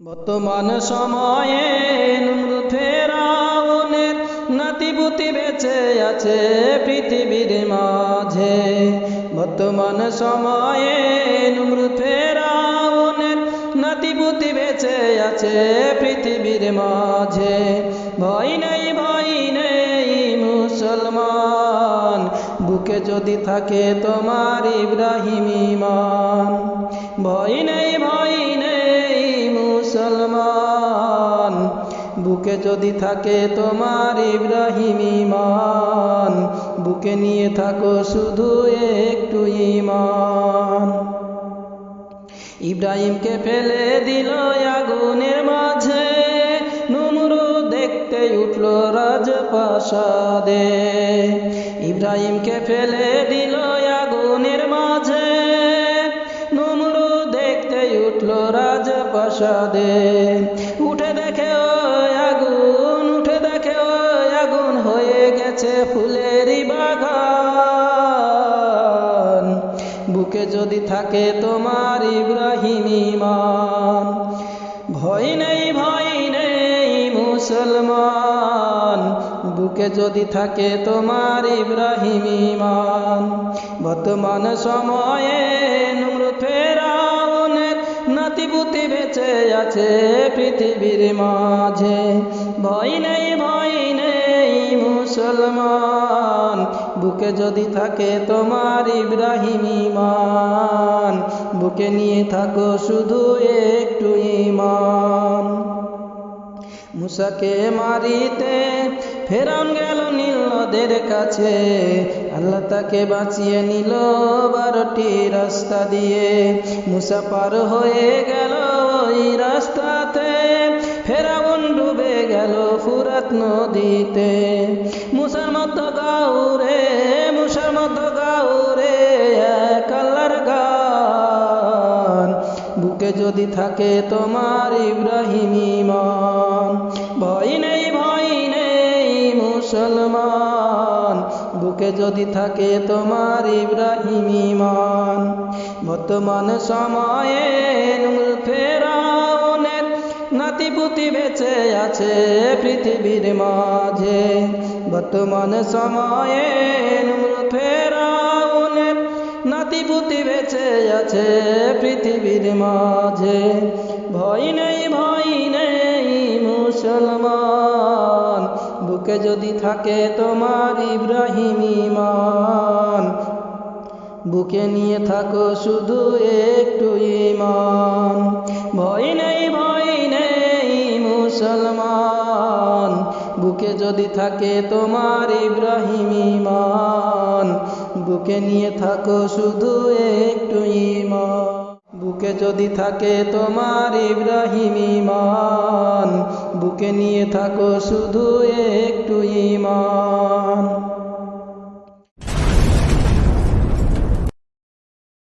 বর্তমান সময়ে ফেরাউনের নাতিপুতি বেঁচে আছে পৃথিবীর মাঝে। বর্তমান সময়ে ফেরাউনের নাতিপুতি বেঁচে আছে পৃথিবীর মাঝে। ভয় নেই ভয় নেই মুসলমান, বুকে যদি থাকে তোমার ইব্রাহিম ইমান। ভয় নেই ভয় নেই মুসলমান, বুকে যদি থাকে তোমার ইব্রাহিম ইমান বুকে নিয়ে থাকো শুধু একটু ইমান ইব্রাহিমকে ফেলে দিল আগুনের মাঝে নুমরু দেখতে উঠল রাজপ্রাসাদে। ইব্রাহিমকে ফেলে দিল আগুনের মাঝে রাজপ্রাসাদে উঠে দেখে ও আগুন, উঠে দেখে ও আগুন হয়ে গেছে ফুলেরই বাগান। বুকে যদি থাকে তোমার ইব্রাহিম ইমান, ভয় নেই ভয় নেই মুসলমান। বুকে যদি থাকে তোমার ইব্রাহিম ইমান, বর্তমান সময়ে নমরুদ ফেরাউনের নাতিপুতি বেঁচে আছে পৃথিবীর মাঝে। ভয় নেই ভয় নেই মুসলমান। বুকে যদি থাকে তোমার ইব্রাহিম ইমান বুকে নিয়ে থাকো শুধু একটু ইমান মুসাকে মারিতে ফেরাউন গেল নীল নদের কাছে। আল্লাহ তাকে বাঁচিয়ে নিল বারোটি রাস্তা দিয়ে। মুসা পার হয়ে গেল ওই রাস্তাতে। ফেরাউন ডুবে গেল ফুরাত নদীতে। মুসার মতো গাউরে যদি থাকে তোমার ইব্রাহিম ইমান ভয় নেই ভয় নেই মুসলমান। বুকে যদি থাকে তোমার ইব্রাহিম ইমান বর্তমান সময়ে নূর ফেরাউনের নাতিপুতি বেঁচে আছে পৃথিবীর মাঝে। বর্তমান সময়ে নূর ফেরাউনের নাতিপুতি বেঁচে আছে পৃথিবীর মাঝে। ভয় নেই ভয় নেই মুসলমান। বুকে যদি থাকে তোমার ইব্রাহিম ইমান বুকে নিয়ে থাকো শুধু একটু ইমান ভয় নেই ভয় নেই মুসলমান। বুকে যদি থাকে তোমার ইব্রাহিম বুকে নিয়ে থাকো শুধু একটু ইমান। বুকে যদি থাকে তোমার ইব্রাহিম ইমান, বুকে নিয়ে থাকো শুধু একটু